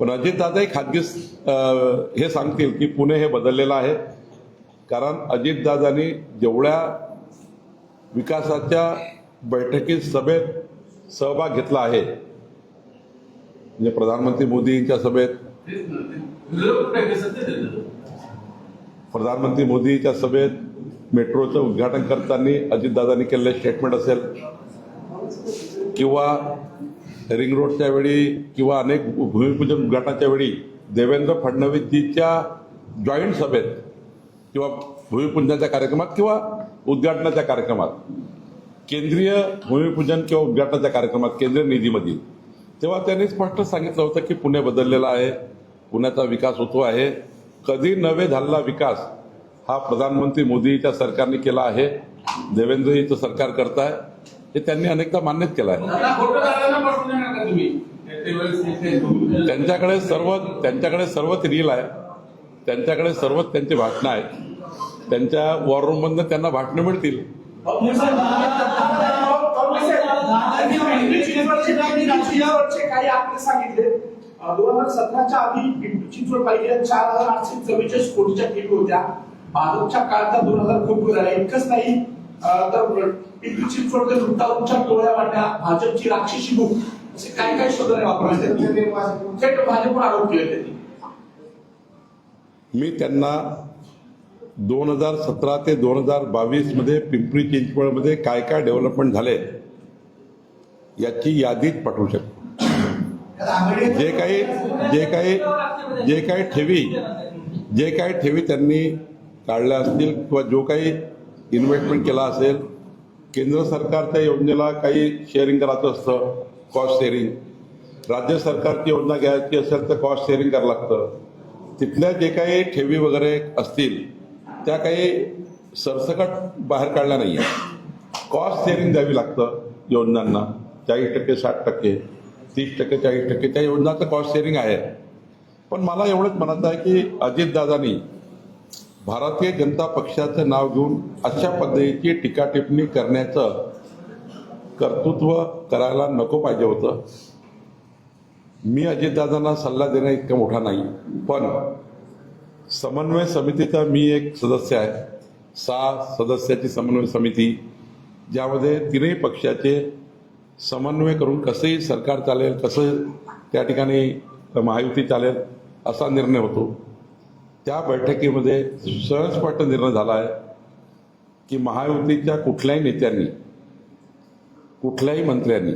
पण अजितदादाही खाजगी हे सांगतील की पुणे हे बदललेलं आहे. कारण अजितदादांनी जेवढ्या विकासाच्या बैठकीत सभेत सहभाग घेतला आहे म्हणजे प्रधानमंत्री मोदींच्या सभेत प्रधानमंत्री मोदीच्या सभेत मेट्रोचं उद्घाटन करताना अजितदादांनी केलेलं स्टेटमेंट असेल किंवा रिंग रोडच्या वेळी किंवा अनेक भूमिपूजन उद्घाटनाच्या वेळी देवेंद्र फडणवीसजीच्या जॉईंट सभेत किंवा भूमिपूजनाच्या कार्यक्रमात किंवा उद्घाटनाच्या कार्यक्रमात केंद्रीय भूमिपूजन किंवा उद्घाटनाच्या कार्यक्रमात केंद्रीय निधीमधील तेव्हा त्यांनी स्पष्ट सांगितलं होतं की पुणे बदललेलं आहे पुण्याचा विकास होतो आहे. कधी नवे झालेला विकास हा प्रधानमंत्री मोदीच्या सरकारने केला आहे देवेंद्रजीचं सरकार करत आहे हे त्यांनी अनेकदा मान्यच केलं आहे त्यांच्याकडे सर्व त्यांच्याकडे सर्वच रील आहे. त्यांच्याकडे सर्वच त्यांची भाषणं आहेत. त्यांच्या वॉर रूममधनं त्यांना भाषणं मिळतील. दोन हजार सतराच्या आधी पिंपरी चिंचवड पालिकेला चार हजार आठशे चव्वेचाळीस कोटीच्या ठेवी होत्या. भाजपच्या काळात दोन हजार कोटी झाल्या इतकंच नाही तर पिंपरी चिंचवड ते टोळ्या वाट्या भाजपची राक्षसी बुक असे काय काय शब्द वापरले थेट भाजपवर आरोप केले त्यांनी. मी त्यांना दोन हजार सतरा ते दोन हजार बावीसमध्ये पिंपरी चिंचवडमध्ये काय काय डेव्हलपमेंट झाले याची यादीच पाठवू शकतो. जे काही जे काही जे काही ठेवी जे काही ठेवी त्यांनी काढल्या असतील किंवा जो काही इन्व्हेस्टमेंट केला असेल केंद्र सरकारच्या योजनेला काही शेअरिंग करायचं असतं कॉस्ट शेअरिंग राज्य सरकारची योजना घ्यायची असेल तर कॉस्ट शेअरिंग करावं लागतं. तिथल्या जे काही ठेवी वगैरे असतील त्या काही सरसकट बाहेर काढल्या नाही आहे कॉस्ट शेअरिंग द्यावी लागतं योजनांना. चाळीस टक्के साठ टक्के तीस टक्के चाळीस टक्के. त्या योजनाचं कॉस्ट शेअरिंग आहे. पण मला एवढंच म्हणायचं आहे की अजितदादांनी भारतीय जनता पक्षाचं नाव घेऊन अशा पद्धतीची टीका टिप्पणी करण्याचं कर्तृत्व करायला नको पाहिजे होतं. मी अजितदादांना सल्ला देणं इतका मोठा नाही पण समन्वय समितीचा मी एक सदस्य आहे. सहा सदस्याची समन्वय समिती ज्यामध्ये तीनही पक्षाचे समन्वय करून कसंही सरकार चालेल कसं त्या ठिकाणी महायुती चालेल असा निर्णय होतो. त्या बैठकीमध्ये सहजपट निर्णय झाला आहे की महायुतीच्या कुठल्याही नेत्यांनी कुठल्याही मंत्र्यांनी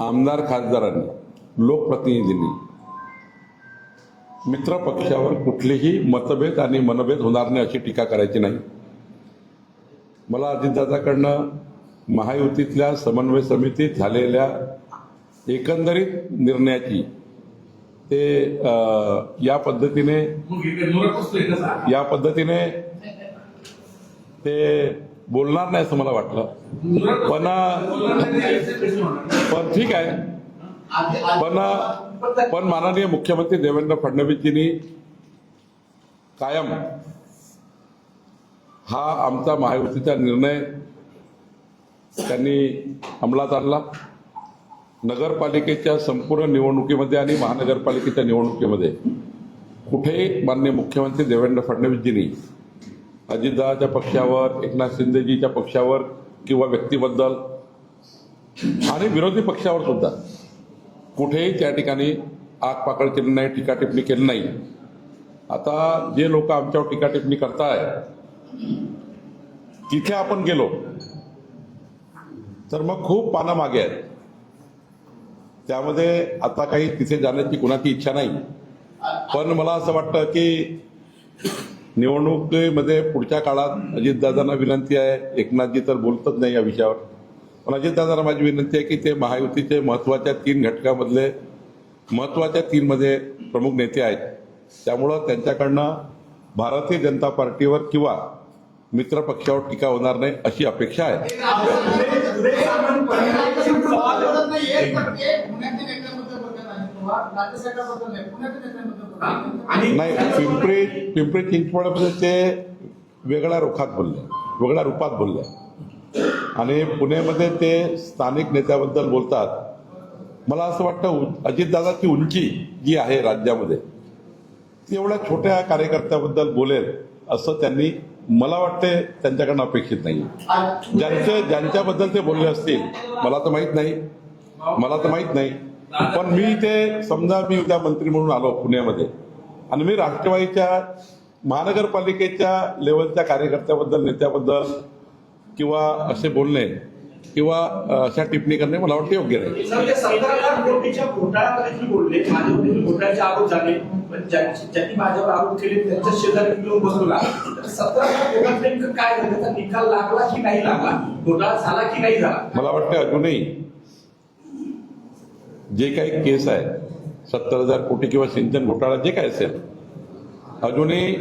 आमदार खासदारांनी लोकप्रतिनिधींनी मित्रपक्षावर कुठलेही मतभेद आणि मनभेद होणार नाही अशी टीका करायची नाही. मला अजितदादाकडनं महायुतीतल्या समन्वय समितीत झालेल्या एकंदरीत निर्णयाची ते या पद्धतीने या पद्धतीने ते बोलणार नाही असं मला वाटलं. पण पण ठीक आहे. पण पण माननीय मुख्यमंत्री देवेंद्र फडणवीसजींनी कायम हा आमचा महायुतीचा निर्णय त्यांनी अंमलात आणला. नगरपालिकेच्या संपूर्ण निवडणुकीमध्ये आणि महानगरपालिकेच्या निवडणुकीमध्ये कुठेही माननीय मुख्यमंत्री देवेंद्र फडणवीसजींनी अजितदादाच्या पक्षावर एकनाथ शिंदेजीच्या पक्षावर किंवा व्यक्तीबद्दल आणि विरोधी पक्षावर सुद्धा कुठेही त्या ठिकाणी आगपाकड केली नाही टीका टिप्पणी केली नाही. आता जे लोक आमच्यावर टीका टिप्पणी करताय तिथे आपण गेलो तर मग खूप पानं मागे आहेत. त्यामध्ये आता काही तिथे जाण्याची कुणाची इच्छा नाही. पण मला असं वाटतं की निवडणुकीमध्ये पुढच्या काळात अजितदादांना विनंती आहे. एकनाथजी तर बोलतच नाही या विषयावर. पण अजितदादांना माझी विनंती आहे की ते महायुतीचे महत्त्वाच्या तीन घटकामधले महत्त्वाच्या तीनमध्ये प्रमुख नेते आहेत. त्यामुळं त्यांच्याकडनं भारतीय जनता पार्टीवर किंवा मित्र पक्षावर टीका होणार नाही अशी अपेक्षा आहे. नाही पिंपरी पिंपरी चिंचवडमध्ये ते वेगळ्या रुखात बोलले वेगळ्या रूपात बोलले. आणि पुणेमध्ये ते स्थानिक नेत्याबद्दल बोलतात. मला असं वाटतं उ- अजितदादाची उंची जी आहे राज्यामध्ये ती एवढ्या छोट्या कार्यकर्त्याबद्दल बोलेल असं त्यांनी मला वाटते त्यांच्याकडनं अपेक्षित नाही ज्यांचे ज्यांच्याबद्दल ते बोलले असतील मला तर माहीत नाही. मला तर माहीत नाही. पण मी ते समजा मी उद्या मंत्री म्हणून आलो पुण्यामध्ये आणि मी राष्ट्रवादीच्या महानगरपालिकेच्या लेवलच्या कार्यकर्त्याबद्दल नेत्याबद्दल किंवा असे बोलणे किंवा अशा टिप्पणी करणे मला वाटते योग्य नाही. ज्यांनी माझ्यावर आरोप केले त्यांच्या शेजारी बसवला सतरा नेमकं काय झालं? निकाल लागला की लागला? घोटाळा झाला की नाही झाला? मला वाटतं अजूनही जे काही केस आहे सत्तर हजार कोटी किंवा सिंचन घोटाळा जे काय असेल अजूनही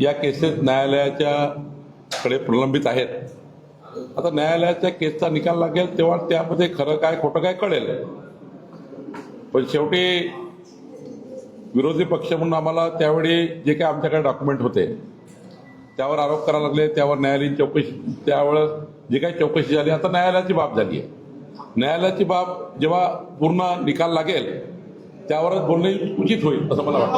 या केसेस न्यायालयाच्या कडे प्रलंबित आहेत. आता न्यायालयाच्या केसचा निकाल लागेल तेव्हा त्यामध्ये खरं काय खोटं काय कळेल? पण शेवटी विरोधी पक्ष म्हणून आम्हाला त्यावेळी जे काही आमच्याकडे डॉक्युमेंट होते त्यावर आरोप करायला लागले त्यावर न्यायालयीन चौकशी त्यावेळेस जी काही चौकशी झाली आता न्यायालयाची बाब झाली आहे. न्यायालयाची बाब जेव्हा पूर्ण निकाल लागेल त्यावरच बोलणे उचित होईल असं मला वाटतं.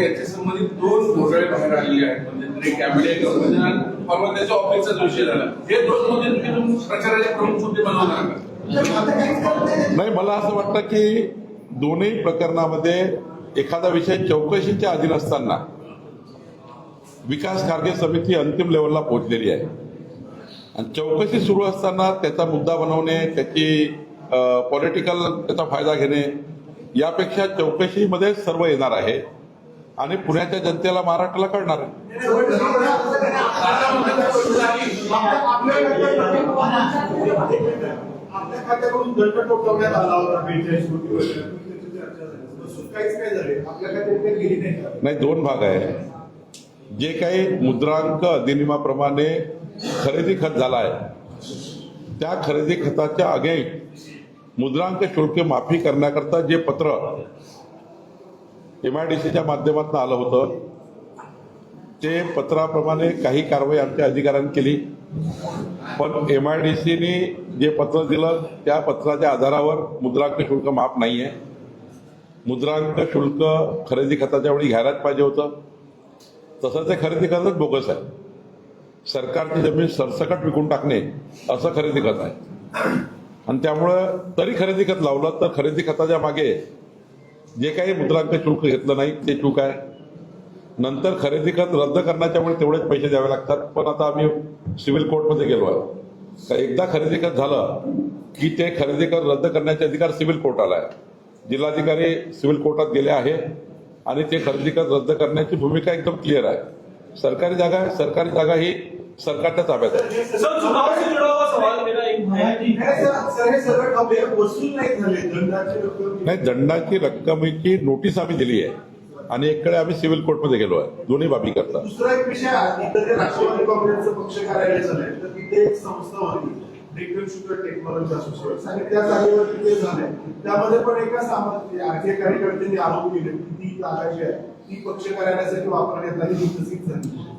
यांच्या संबंधित दोन घोटाळे बाहेर आलेले आहेत. म्हणजे कॅबिनेट परवा त्याच्या ऑफिसचा विषय झाला हे दोन मध्ये तुम्ही तुम- प्रचाराचे प्रमुख मुद्दे बनवणार का नाही मला असं वाटतं की दोन्ही प्रकरणामध्ये एखादा विषय चौकशीच्या अधीन असताना विकास खारगे समिती अंतिम लेवलला पोहोचलेली आहे. आणि चौकशी सुरू असताना त्याचा मुद्दा बनवणे त्याची पॉलिटिकल त्याचा फायदा घेणे यापेक्षा चौकशीमध्ये सर्व येणार आहे. आणि पुण्याच्या जनतेला महाराष्ट्राला कळणार आहे. नाही नाही दोन भाग आहे. जे काही मुद्रांक अधिनियमाप्रमाणे खरेदी खत झाला आहे त्या खरेदी खताच्या आगे मुद्रांक शुल्क माफी करण्याकरता जे पत्र एम आय डी सीच्या माध्यमातून आलं होतं ते पत्राप्रमाणे काही कारवाई आमच्या अधिकाऱ्यांनी केली. पण एम आय डी सीने जे पत्र दिलं त्या पत्राच्या आधारावर मुद्रांक शुल्क माफ नाही आहे मुद्रांक शुल्क खरेदी खताच्या वेळी घ्यायलाच पाहिजे होतं. तसं ते खरेदी खतच बोगस आहे. सरकारची जमीन सरसकट विकून टाकणे असं खरेदी खत आहे. आणि त्यामुळं तरी खरेदी खत लावलं तर खरेदी खताच्या मागे जे काही मुद्रांक शुल्क घेतलं नाही ते चूक आहे. नंतर खरेदी खत रद्द करण्याच्यामुळे तेवढेच पैसे द्यावे लागतात. पण आता आम्ही सिव्हिल कोर्टमध्ये गेलो आहे. का एकदा खरेदी खत झालं की ते खरेदी खत रद्द करण्याचे अधिकार सिव्हिल कोर्टाला आहे. जिल्हाधिकारी सिव्हिल कोर्टात गेले आहे आणि ते खरेदी खत रद्द करण्याची भूमिका एकदम क्लिअर आहे. सरकारी जागा आहे सरकारी जागा ही सरकारच्या ताब्यात आहे. सर चुनाव से जुड़ा हुआ सवाल मेरा एक कि नाही सर, सर हे सर्व ठप्पे वसूल नाही झाले. दंडाची रक्कम नाही दंडाची रक्कमेची नोटीस आम्ही दिली आहे. आणि एककडे आम्ही सिव्हिल कोर्टमध्ये गेलो आहे. दोन्ही बाबी करता. दुसरा एक विषय राष्ट्रवादी काँग्रेसचं पक्ष कार्यालय झालंय तर तिथे एक संस्था होती. टेक्नॉलॉजी असोसिएशन आणि त्या जागेवर तिथे झालंय. त्यामध्ये पण एका सामाजिक कार्यकर्त्यांनी आरोप केले. की ती जागा जी आहे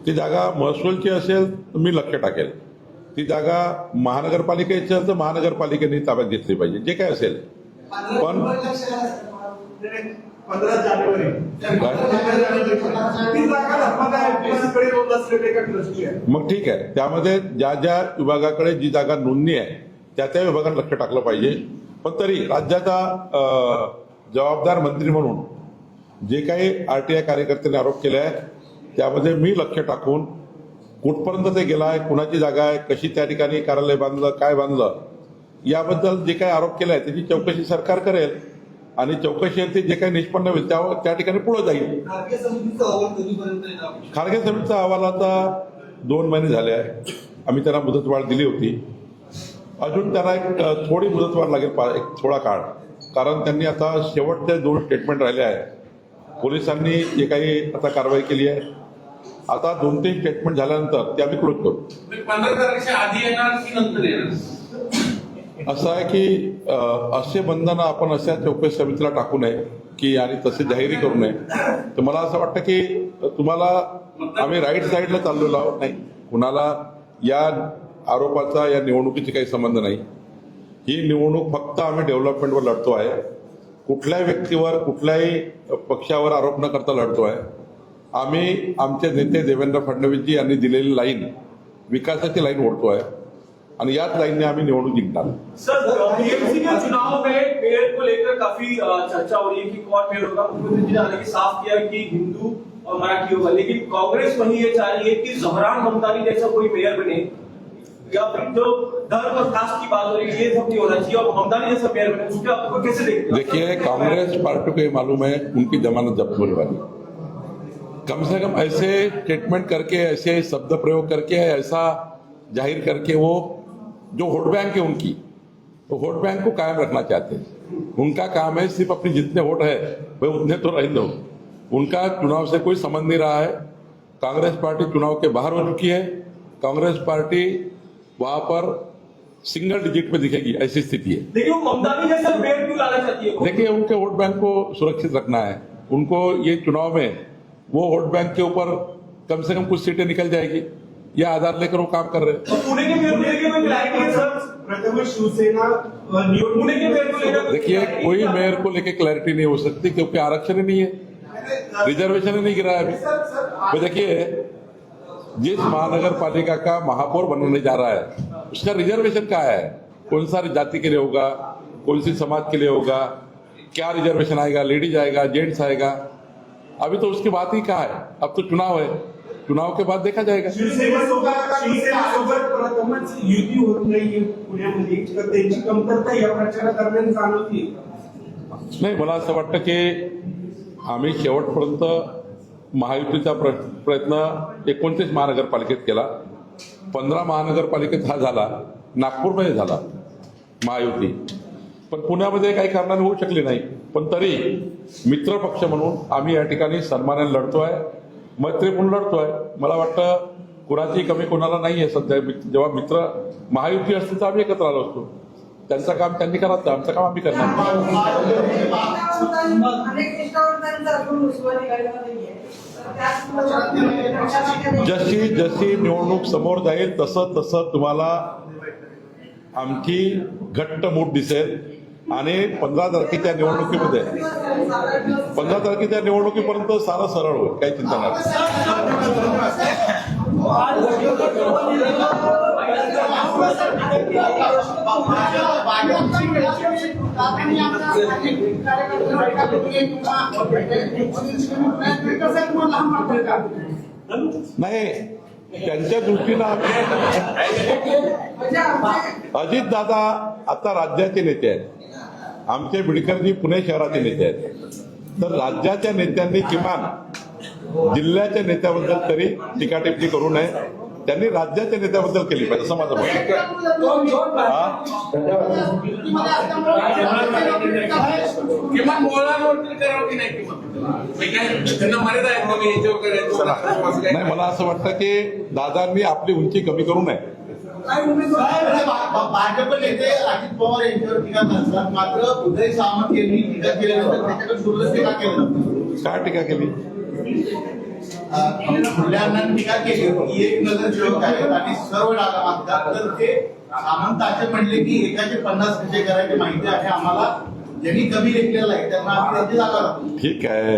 ती जागा महसूलची असेल तर मी लक्ष टाकेल. ती जागा महानगरपालिकेची असेल तर महानगरपालिकेने ताब्यात घेतली पाहिजे. जे काय असेल. पण पंधरा जानेवारी. ट्रस्टी आहे. मग ठीक आहे. त्यामध्ये ज्या ज्या विभागाकडे जी जागा नोंदणी आहे त्या त्या विभागात लक्ष टाकलं पाहिजे. पण तरी राज्याचा जबाबदार मंत्री म्हणून जे काही आरटीआय कार्यकर्त्यांनी आरोप केले आहे त्यामध्ये मी लक्ष टाकून कुठपर्यंत ते गेला आहे कुणाची जागा आहे कशी त्या ठिकाणी कार्यालय बांधलं काय बांधलं याबद्दल जे काही आरोप केले आहे त्याची चौकशी सरकार करेल आणि चौकशीवरती जे काही निष्पन्न होईल त्यावर त्या ठिकाणी पुढे जाईल. खारगे समितीचा अहवाल आता दोन महिने झाले आहे. आम्ही त्यांना मुदतवाढ दिली होती. अजून त्यांना एक थोडी मुदतवाढ लागेल एक थोडा काळ. कारण त्यांनी आता शेवटचे दोन स्टेटमेंट राहिले आहेत. पोलिसांनी जे काही आता कारवाई केली आहे आता दोन तीन स्टेटमेंट झाल्यानंतर ते आम्ही क्लोज करू असं आहे की असे बंधनं आपण अशा चौकशी समितीला टाकू नये की आणि तसे जाहीरी करू नये. तर मला असं वाटतं की तुम्हाला आम्ही राईट साईडला चाललेलो आहोत नाही. कुणाला या आरोपाचा या निवडणुकीची काही संबंध नाही. ही निवडणूक फक्त आम्ही डेव्हलपमेंटवर लढतो आहे. कुठल्याही व्यक्तीवर कुठल्याही पक्षावर आरोप न करता लढतो आहे आम्ही आमचे नेते देवेंद्र फडणवीसजी यांनी दिलेली लाईन विकासाची लाईन ओढतो आहे आणि याच लाईनने आम्ही निवडणूक जिंकणार. सर काफी चर्चा साफ किया हिंदू मराठी होगा लेकिन कांग्रेस वही ये चाह रही है कि जहरान ममतानी जैसा कोई मेयर बने. या फिर जो धर्म और कास्ट की बात हो रही है, ये सब नहीं होना चाहिए। और ममतानी जैसा बने उसके आपको कैसे देखते देखिए, कांग्रेस पार्टी को ये मालूम है, उनकी जमानत जब्त होने वाली कम से कम ऐसे स्टेटमेंट करके, ऐसे शब्द प्रयोग करके, ऐसा ज़ाहिर करके वो, जो वोट बैंक है उनकी, वो वोट बैंक को कायम रखना चाहते हैं। उनका काम है सिर्फ़ अपने जितने वोट है वे उतने तो रहने दो। उनका चुनाव से कोई संबंध नहीं रहा है। कांग्रेस पार्टी चुनाव के बाहर हो चुकी है। कांग्रेस पार्टी वहाँ पर सिंगल डिजिट में दिखेगी ऐसी स्थिति है। लेकिन वो ममतानी जैसा क्यों लाना चाहती है? देखिए उनके वोट बैंक को सुरक्षित रखना है। उनको ये चुनाव में वो वोट बैंक के ऊपर कम से कम कुछ सीटें निकल जाएगी। यह आधार लेकर वो काम कर रहे हैं। पुणे के मेयर को लेकर कोई क्लैरिटी सर प्रथम शिवसेना निवडणूक पुणे के मेयर को देखिए कोई मेयर को लेकर क्लैरिटी नहीं हो सकती क्योंकि आरक्षण ही नहीं है। रिजर्वेशन ही नहीं गिरा है अभी देखिए जिस महानगर पालिका का महापौर बनने जा रहा है उसका रिजर्वेशन क्या है? कौन सा जाति के लिए होगा? कौन सी समाज के लिए होगा? क्या रिजर्वेशन आएगा? लेडीज़ आएगा? जेंट्स आएगा? अभी तो उसकी बात ही कहा है? अब तो चुनाव है। चुनाव के बाद देखा जाएगा। नाही मला असं वाटतं की आम्ही शेवटपर्यंत महायुतीचा प्र प्रयत्न एकोणतीस महानगरपालिकेत केला. पंधरा महानगरपालिकेत हा झाला. नागपूरमध्ये झाला महायुती. पण पुण्यामध्ये काही कारणाने होऊ शकली नाही. पण तरी मित्र पक्ष म्हणून आम्ही या ठिकाणी सन्मानाने लढतोय. मैत्रीपूर्ण लढतोय. मला वाटतं कुणाची कमी कोणाला नाही आहे सध्या. जेव्हा मित्र महायुती असते तर आम्ही एकत्र आलो असतो. त्यांचं काम त्यांनी करायचं आमचं काम आम्ही करणार जशी जशी निवडणूक समोर जाईल तसं तसं तुम्हाला आमची घट्ट मूठ दिसेल. आणि पंधरा तारखेच्या निवडणुकीमध्ये पंधरा तारखेच्या निवडणुकीपर्यंत सारं सरळ होईल काही चिंता नाही. नाही त्यांच्या दृष्टीनं अजित दादा आता राज्याचे नेते आहेत. आमचे बिडकरजी पुणे शहराचे नेते आहेत. तर राज्याच्या नेत्यांनी किमान जिल्ह्याच्या नेत्याबद्दल तरी टीकाटिप्पणी करू नये. त्यांनी राज्याच्या नेत्याबद्दल केली पाहिजे असं माझं? नाही मला असं वाटतं की दादांनी आपली उंची कमी करू नये भाजप नेते अजित पवार यांच्यावर टीका करतात मात्र उदय सामंत यांनी टीका केल्यानंतर त्याच्याकडे दुर्लक्ष का केलं काय टीका केली? टीका केली की एक आहेत आणि सर्व डागा मागतात तर ते सामंत असे म्हणले की एकाचे पन्नास कसे करायची माहिती आहे आम्हाला. ज्यांनी कमी लेखलेला आहे त्यांना आम्ही त्यांची जागा राहतो ठीक आहे.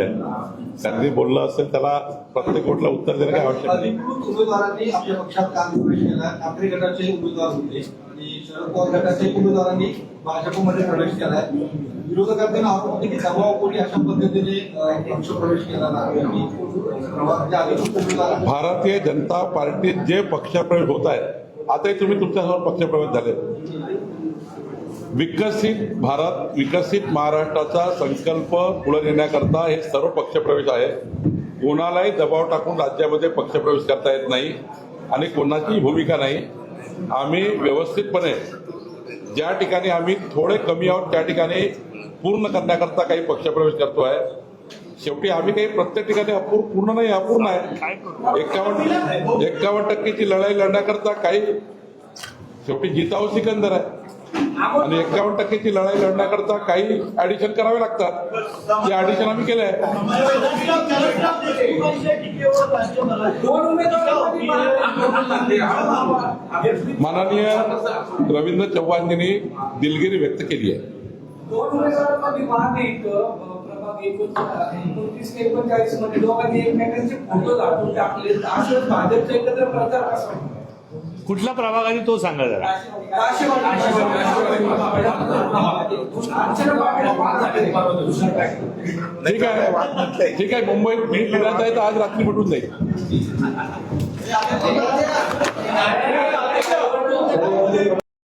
त्यांनी बोललं असेल त्याला प्रत्येक गोष्टीला उत्तर देणं काही आवश्यक नाही. उमेदवारांनी आपल्या पक्षात काम प्रवेश केला ठाकरे गटाचे उमेदवार होते. शरद पवार गटाचे उमेदवारांनी भाजपमध्ये प्रवेश केलाय. विरोधकांचे म्हणजे आरोप होते की दबावपोटी अशा पद्धतीने पक्ष प्रवेश केला नाही. भारतीय जनता पार्टीत जे पक्षप्रवेश होत आहेत आताही तुम्ही तुमच्यासमोर पक्षप्रवेश झाले. विकसित भारत विकसित महाराष्ट्राचा संकल्प पुढे नेण्याकरता हे सर्व पक्षप्रवेश आहे. कोणालाही दबाव टाकून राज्यामध्ये पक्षप्रवेश करता येत नाही. आणि कोणाचीही भूमिका नाही. आम्ही व्यवस्थितपणे ज्या ठिकाणी आम्ही थोडे कमी आहोत त्या ठिकाणी पूर्ण करण्याकरता काही पक्षप्रवेश करतो आहे शेवटी आम्ही काही प्रत्येक ठिकाणी अपूर्ण पूर्ण नाही अपूर्ण आहे. एकावन्न एकावन्न टक्केची लढाई लढण्याकरता काही शेवटी जिताव सिकंदर आहे. आणि एक्कावन्न टक्क्याची लढाई लढण्याकरता काही ऍडिशन करावे लागतात. ते ऍडिशन आम्ही केले माननीय रवींद्र चव्हाणजींनी दिलगिरी व्यक्त केली आहे. एकोणतीस एकोणचाळीसमध्ये दोघांनी एकमेकांचे फोटो दाखवून टाकले असं भाजपचा एकत्र प्रचार असा कुठला प्रभाग आहे तो सांगा जरा? ठीक आहे. ठीक आहे मुंबईत मी फिरत आहे तर आज रात्री भेटून जाईल. हो, हो, हो.